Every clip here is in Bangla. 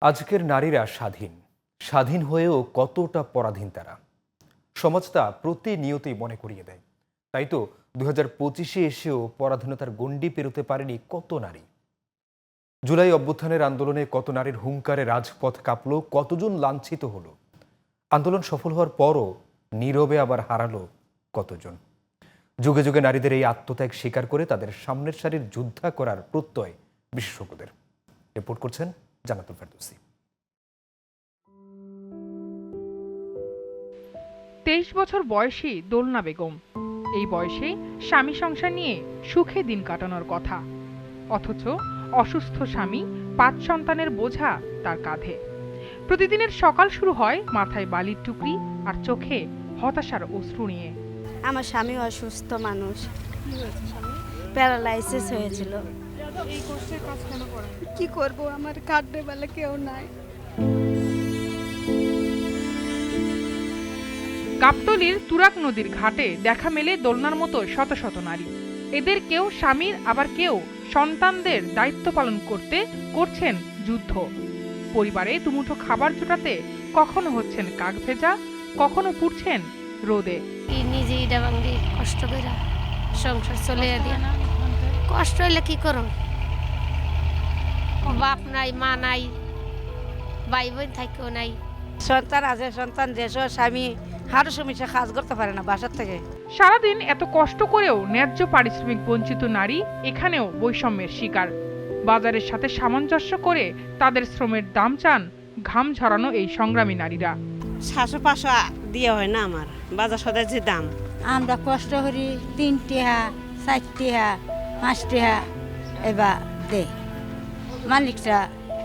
আজকের নারীরা স্বাধীন। স্বাধীন হয়েও কতটা পরাধীন তারা? সমাজ তা প্রতিনিয়তই মনে করিয়ে দেয়। তাই তো দু হাজার পঁচিশে এসেও পরাধীনতার গণ্ডি পেরোতে পারেনি কত নারী? জুলাই অভ্যুত্থানের আন্দোলনে কত নারীর হুঙ্কারে রাজপথ কাঁপল, কতজন লাঞ্ছিত হলো? আন্দোলন সফল হওয়ার পরও নীরবে আবার হারালো কতজন? যুগে যুগে নারীদের এই আত্মত্যাগ স্বীকার করে তাদের সামনের সারির যুদ্ধা করার প্রত্যয় বিশেষজ্ঞদের। রিপোর্ট করছেন জানাতুল ফেরদৌসি। তেইশ বছর বয়সী দোলনা বেগম। এই বয়সে স্বামী সংসার নিয়ে সুখে দিন কাটানোর কথা। অথচ অসুস্থ স্বামী পাঁচ সন্তানের বোঝা তার কাঁধে। প্রতিদিনের সকাল শুরু হয় মাথায় বালির টুকরি আর চোখে হতাশার অশ্রু নিয়ে। আমার স্বামী অসুস্থ মানুষ। প্যারালাইসিস হয়েছিল। কি করব? আমার কাটবে বলে কেউ নাই। গাবতলির তুরাক নদীর ঘাটে দেখা মেলে দোলনার মতো শত শত নারী। এদের কেউ স্বামীর আবার কেউ সন্তানদের দায়িত্ব পালন করতে করছেন যুদ্ধ। পরিবারে দুমুঠো খাবার জোটাতে কখনো হচ্ছেন কাক ভেজা কখনো পুড়ছেন রোদে। কি নিজে ইটা ভাঙ্গি কষ্ট করে সংসার চলে কষ্ট হইলে কি করো বাপ নাই মা নাই ভাই বোন থাকেও নাই। সন্তান আছে সন্তান দেশ স্বামী হারু সমস্যা কাজ করতে পারে না বাসার থেকে। সারাদিন এত কষ্ট করেও ন্যায্য পারিশ্রমিক বঞ্চিত নারী এখানেও বৈষম্যের শিকার। বাজারের সাথে সামঞ্জস্য করে তাদের শ্রমের দাম চান ঘাম ঝরানো এই সংগ্রামী নারীরা। সাতশো পাঁচশো দিয়ে হয় না আমার বাজার সদায় যে দাম। আমরা কষ্ট করি তিন টিহা চার টিহা পাঁচ টিহা এবার দে মালিকরা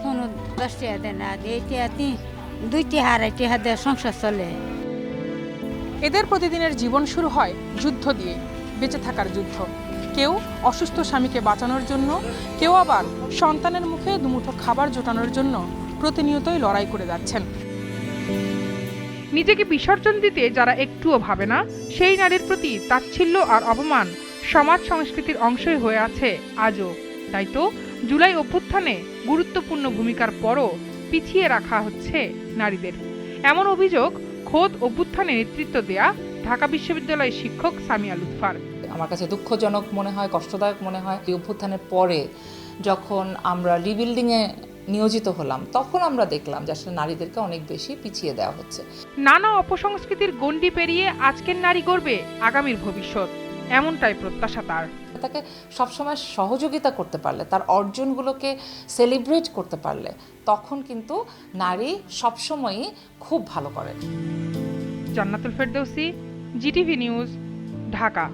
কোনো দশ টিহা দেয় না এই টিহা তিন দুই টিহা আড়াই টিহা দিয়ে সংসার চলে। এদের প্রতিদিনের জীবন শুরু হয় যুদ্ধ দিয়ে বেঁচে থাকার যুদ্ধ। কেউ অসুস্থ স্বামীকে বাঁচানোর জন্য কেউ আবার সন্তানের মুখে দুমুঠো খাবার জোটানোর জন্য প্রতিনিয়তই লড়াই করে যাচ্ছেন। নিজেকে বিসর্জন দিতে যারা একটুও ভাবে না সেই নারীর প্রতি তাচ্ছিল্য আর অপমান সমাজ সংস্কৃতির অংশই হয়ে আছে আজও। তাই তো জুলাই অভ্যুত্থানে গুরুত্বপূর্ণ ভূমিকার পরও পিছিয়ে রাখা হচ্ছে নারীদের। এমন অভিযোগ খোদ অভ্যুত্থানে নেতৃত্ব দেয়া ঢাকা বিশ্ববিদ্যালয়ের শিক্ষক সামিয়া লুৎফার। আমার কাছে দুঃখজনক মনে হয় কষ্টদায়ক মনে হয় এই অভ্যুত্থানের পরে যখন আমরা রিবিল্ডিংয়ে নিয়োজিত হলাম তখন আমরা দেখলাম যে আসলে নারীদেরকে অনেক বেশি পিছিয়ে দেওয়া হচ্ছে। নানা অপসংস্কৃতির গণ্ডি পেরিয়ে আজকের নারী গড়বে আগামীর ভবিষ্যৎ। এমনটাই প্রত্যাশা তার। তাকে সবসময় সহযোগিতা করতে পারলে তার অর্জনগুলোকে সেলিব্রেট করতে পারলে তখন কিন্তু নারী সবসময়ই খুব ভালো করে। Jannatul Ferdousi GTV news Dhaka.